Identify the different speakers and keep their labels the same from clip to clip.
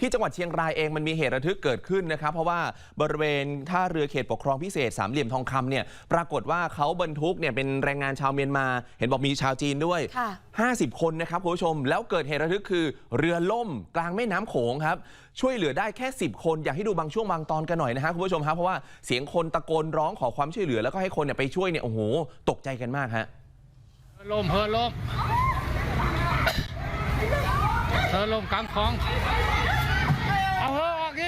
Speaker 1: ที่จังหวัดเชียงรายเองมันมีเหตุระทึกเกิดขึ้นนะครับ เพราะว่าบริเวณท่าเรือเขตปกครองพิเศษสามเหลี่ยมทองคำเนี่ยปรากฏว่าเขาบรรทุกเนี่ยเป็นแรงงานชาวเมียนมา เห็นบอกมีชาวจีนด้วย
Speaker 2: ค่ะ
Speaker 1: 50 คนนะครับคุณผู้ชม แล้วเกิดเหตุระทึกคือเรือล่มกลางแม่น้ำโขงครับ ช่วยเหลือได้แค่ 10 คน อยากให้ดูบางช่วงบางตอนกันหน่อยนะฮะคุณผู้ชมครับเพราะว่าเสียงคนตะโกนร้องขอความช่วยเหลือแล้วก็ให้คนเนี่ยไปช่วยเนี่ยโอ้โหตกใจกันมากฮะ
Speaker 3: ลมเฮอลมเฮอลมกลางคลอง เ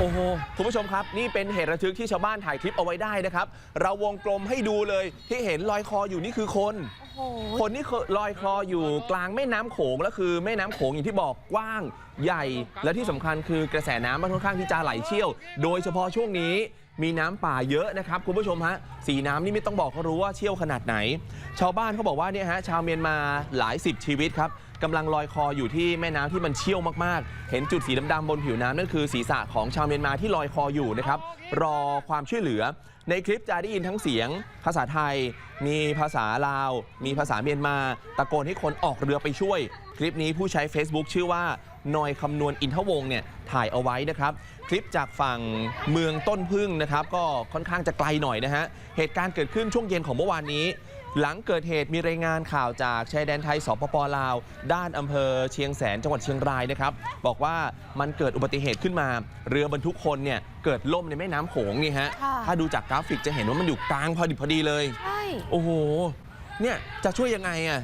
Speaker 3: โอ้
Speaker 1: โหคุณผู้ชมครับ นี่เป็นเหตุระทึกที่ชาวบ้านถ่ายคลิปเอาไว้ได้นะครับ เราวงกลมให้ดูเลยที่เห็นลอยคออยู่นี่คือคน
Speaker 2: โอ้โห
Speaker 1: คนที่ลอยคออยู่กลางแม่น้ำโขงแล้วคือแม่น้ำโขงอย่างที่บอกกว้างใหญ่ และที่สำคัญคือกระแสน้ำมันค่อนข้างที่จะไหลเชี่ยว โดยเฉพาะช่วงนี้มีน้ำป่าเยอะนะครับคุณผู้ชมฮะสีน้ำนี่ไม่ต้องบอกเขารู้ว่าเชี่ยวขนาดไหน ชาวบ้านเขาบอกว่าเนี่ยฮะชาวเมียนมาหลายสิบชีวิตครับ กำลังลอยคออยู่ที่แม่น้ำที่มันเชี่ยวมากๆ เห็นจุดสีดำๆบนผิวน้ำนั่นคือศีรษะของชาวเมียนมาที่ลอยคออยู่นะครับรอความช่วยเหลือ ในคลิปจะได้ยินทั้งเสียง ภาษาไทย มีภาษาลาว มีภาษาเมียนมา ตะโกนให้คนออกเรือไปช่วย คลิปนี้ผู้ใช้ Facebook ชื่อว่านอยคำนวณอินทวงเนี่ยถ่ายเอาไว้นะครับ คลิปจากฝั่งเมืองต้นพึ่งนะครับ ก็ค่อนข้างจะไกลหน่อยนะฮะเหตุการณ์เกิดขึ้นช่วงเย็นของเมื่อวานนี้ หลังเกิดเหตุมีรายงานข่าวจากชายแดนไทยสปปลาว ด้านอำเภอเชียงแสนจังหวัดเชียงรายนะครับ บอกว่ามันเกิดอุบัติเหตุขึ้นมา เรือบรรทุกคนเนี่ยเกิดล่มในแม่น้ำโขงนี่ฮะ
Speaker 2: ค่ะ
Speaker 1: ถ้าดูจากกราฟิกจะเห็นว่ามันอยู่กลางพอดีพอดีเลย
Speaker 2: ใช่
Speaker 1: โอ้โห เนี่ยจะช่วยยังไงอะ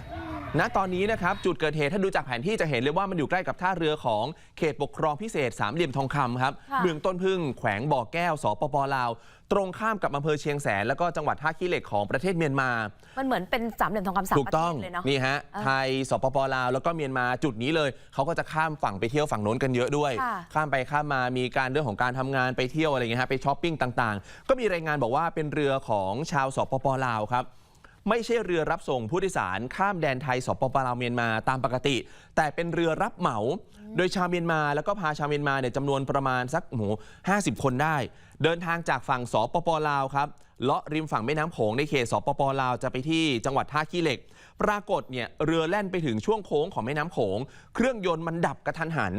Speaker 1: ณตอนนี้นะครับจุดเกิดเหตุถ้าดูจากแผนที่จะเห็นเลยว่ามันอยู่ใกล้กับท่าเรือของเขตปกครองพิเศษสามเหลี่ยมทองคำครับ
Speaker 2: ค่ะ
Speaker 1: เมืองต้นพึ่งแขวงบ่อแก้วสปปลาว ตรงข้ามกับอำเภอเชียงแสน แล้วก็จังหวัดท่าขี้เหล็กของประเทศเมียนมา
Speaker 2: มันเหมือนเป็นสามเหลี่ยมทองคำสาม
Speaker 1: ถูก
Speaker 2: ประเท
Speaker 1: ต้อง
Speaker 2: ศเลยเนาะ
Speaker 1: นี่ฮะ
Speaker 2: เออ
Speaker 1: ไทยสปปลาวแล้วก็เมียนมาจุดนี้เลยเขาก็จะข้ามฝั่งไปเที่ยวฝั่งโน้นกันเยอะด้วย
Speaker 2: ค่ะ
Speaker 1: ข้ามไปข้ามมามีการเรื่องของการทำงานไปเที่ยวอะไรเงี้ยฮะไปช้อปปิ้งต่างๆ ก็มีรายงานบอกว่าเป็นเรือของชาวสปปลาวครับ ไม่ใช่เรือรับส่งผู้โดยสารข้ามแดนไทยสปปลาวเมียนมาตามปกติ แต่เป็นเรือรับเหมา โดยชาวเมียนมาแล้วก็พาชาวเมียนมาเนี่ยจำนวนประมาณสักห้าสิบคนได้ เดินทางจากฝั่งสปปลาวครับเลาะริมฝั่งแม่น้ำโขงในเขตสปปลาวจะไปที่จังหวัดท่าขี้เหล็ก ปรากฏเนี่ยเรือแล่นไปถึงช่วงโค้งของแม่น้ำโขง เครื่องยนต์มันดับกระทันหัน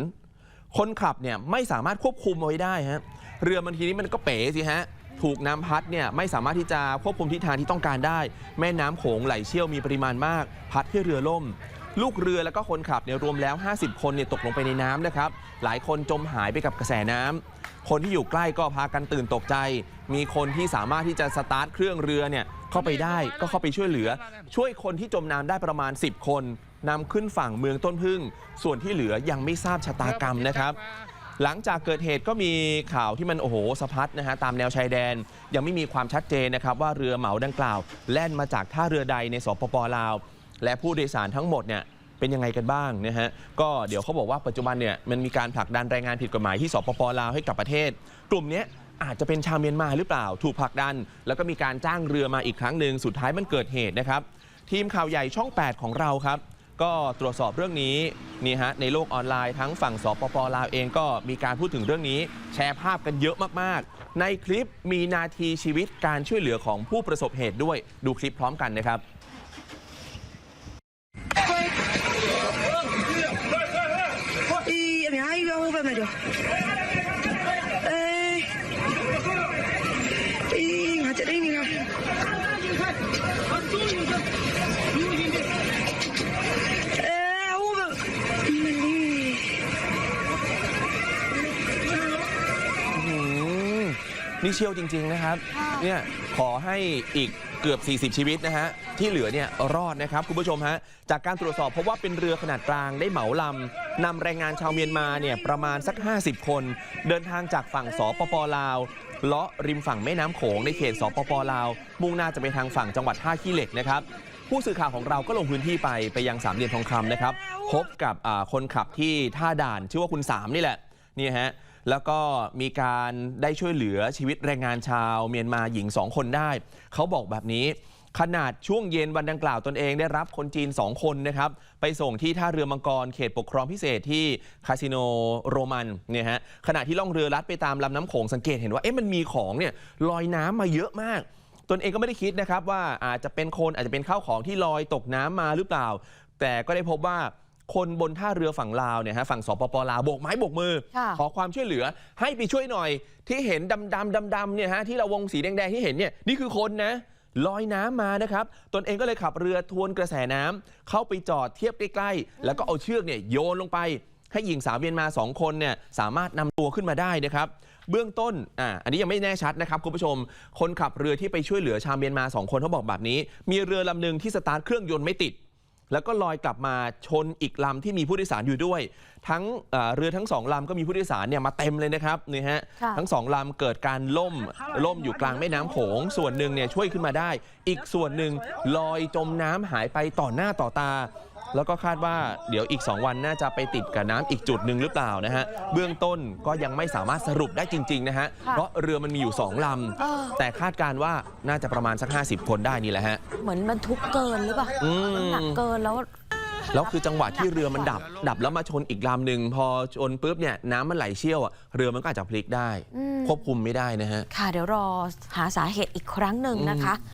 Speaker 1: คนขับเนี่ยไม่สามารถควบคุมเอาไว้ได้ฮะเรือบางทีนี้มันก็เป๋สิฮะ ถูกน้ำพัดเนี่ยไม่สามารถที่จะควบคุมทิศทางที่ต้องการได้ แม่น้ำโขงไหลเชี่ยวมีปริมาณมาก พัดให้เรือล่ม ลูกเรือแล้วก็คนขับเนี่ยรวมแล้ว 50 คนเนี่ยตกลงไปในน้ำนะครับ หลายคนจมหายไปกับกระแสน้ำคนที่อยู่ใกล้ก็พากันตื่นตกใจ มีคนที่สามารถที่จะสตาร์ทเครื่องเรือเนี่ยเข้าไปได้ก็เข้าไปช่วยเหลือ ช่วยคนที่จมน้ำได้ประมาณ 10 คนนำขึ้นฝั่งเมืองต้นพึ่ง ส่วนที่เหลือยังไม่ทราบชะตากรรมนะครับ หลังจากเกิดเหตุก็มีข่าวที่มันโอ้โหสะพัดนะฮะตามแนวชายแดน ยังไม่มีความชัดเจนนะครับว่าเรือเหมาดังกล่าว แล่นมาจากท่าเรือใดในสปปลาว และผู้โดยสารทั้งหมดเนี่ยเป็นยังไงกันบ้างนะฮะก็เดี๋ยวเขาบอกว่าปัจจุบันเนี่ยมันมีการผลักดันแรงงานผิดกฎหมายที่สปปลาวให้กับประเทศ กลุ่มนี้อาจจะเป็นชาวเมียนมาหรือเปล่า ถูกผลักดัน แล้วก็มีการจ้างเรือมาอีกครั้งหนึ่งสุดท้ายมันเกิดเหตุนะครับทีมข่าวใหญ่ช่อง 8 ของเราครับ ก็ตรวจสอบเรื่องนี้นี่ฮะในโลกออนไลน์ทั้งฝั่งสปปลาวเองก็มีการพูดถึงเรื่องนี้ แชร์ภาพกันเยอะมากๆ ในคลิปมีนาทีชีวิตการช่วยเหลือของผู้ประสบเหตุด้วยดูคลิปพร้อมกันนะครับ
Speaker 4: Y me ha ido a un remedio. Eh.
Speaker 1: นี่เชี่ยวจริง ๆ นะครับ
Speaker 2: ค่ะ
Speaker 1: เนี่ยขอให้อีกเกือบ 40 ชีวิตนะฮะที่เหลือเนี่ยรอดนะครับคุณผู้ชมฮะจากการตรวจสอบพบว่าเป็นเรือขนาดกลางได้เหมาลำนำแรงงานชาวเมียนมาเนี่ยประมาณสัก 50 คน เดินทางจากฝั่งสปปลาวเลาะริมฝั่งแม่น้ำโขงในเขตสปปลาว มุ่งหน้าจะไปทางฝั่งจังหวัดท่าขี้เหล็กนะครับผู้สื่อข่าวของเราก็ลงพื้นที่ไปไปยังสามเหลี่ยมทองคำนะครับพบกับอ่าคนขับที่ท่าด่านชื่อว่าคุณสามนี่แหละนี่ฮะ แล้วก็มีการได้ช่วยเหลือชีวิตแรงงานชาวเมียนมาหญิงสองคนได้ เขาบอกแบบนี้ ขนาดช่วงเย็นวันดังกล่าวตนเองได้รับคนจีน 2 คนนะครับ ไปส่งที่ท่าเรือมังกรเขตปกครองพิเศษที่คาสิโนโรมันเนี่ยฮะขณะที่ล่องเรือลัดไปตามลำน้ำโขงสังเกตเห็นว่าเอ๊ะมันมีของเนี่ยลอยน้ำมาเยอะมากตนเองก็ไม่ได้คิดนะครับว่าอาจจะเป็นคนอาจจะเป็นข้าวของที่ลอยตกน้ำมาหรือเปล่า แต่ก็ได้พบว่า คนบนท่าเรือฝั่งลาวเนี่ยฮะฝั่งสปปลาวโบกไม้โบกมือ
Speaker 2: ค่ะ
Speaker 1: ขอความช่วยเหลือให้ไปช่วยหน่อย ที่เห็นดำดำดำดำๆเนี่ยฮะที่เราวงสีแดงๆที่เห็นเนี่ยนี่คือคนนะลอยน้ำมานะครับ ตนเองก็เลยขับเรือทวนกระแสน้ำเข้าไปจอดเทียบใกล้ๆ แล้วก็เอาเชือกเนี่ยโยนลงไป ให้หญิงสาวเมียนมาสองคนเนี่ยสามารถนำตัวขึ้นมาได้นะครับ เบื้องต้นอ่าอันนี้ยังไม่แน่ชัดนะครับคุณผู้ชม คนขับเรือที่ไปช่วยเหลือชาวเมียนมาสองคนเขาบอกแบบนี้ มีเรือลำหนึ่งที่สตาร์ทเครื่องยนต์ไม่ติด แล้วก็ลอยกลับมาชนอีกลำที่มีผู้โดยสารอยู่ด้วย ทั้งเอ่อเรือทั้งสองลำก็มีผู้โดยสารเนี่ยมาเต็มเลยนะครับนี่ฮะ
Speaker 2: ค่ะ
Speaker 1: ทั้งสองลำเกิดการล่มล่มอยู่กลางแม่น้ำโขง ส่วนหนึ่งเนี่ยช่วยขึ้นมาได้ อีกส่วนหนึ่งลอยจมน้ำหายไปต่อหน้าต่อตา แล้วก็คาดว่าเดี๋ยวอีก 2 วันน่าจะไปติดกับน้ำอีกจุดหนึ่งหรือเปล่านะฮะเบื้องต้นก็ยังไม่สามารถสรุปได้จริงๆนะฮะ
Speaker 2: ค่ะ
Speaker 1: เพราะเรือมันมีอยู่ 2ล
Speaker 2: เออำ
Speaker 1: แต่คาดการณ์ว่าน่าจะประมาณสัก 50 คนได้นี่แหละฮะ
Speaker 2: เหมือนบรรทุกเกินหรือเปล่า
Speaker 1: อืม
Speaker 2: น้ำหนักเกินแล้ว
Speaker 1: แล้วคือจังหวะที่เรือมันดับ ดับแล้วมาชนอีกลำหนึ่งพอชนปุ๊บเนี่ยน้ำมันไหลเชี่ยวอะเรือมันก็อาจจะพลิกได้
Speaker 2: อืม
Speaker 1: ควบคุมไม่ได้นะฮะ
Speaker 2: ค่ะเดี๋ยวรอหาสาเหตุอีกครั้งหนึ่งนะคะ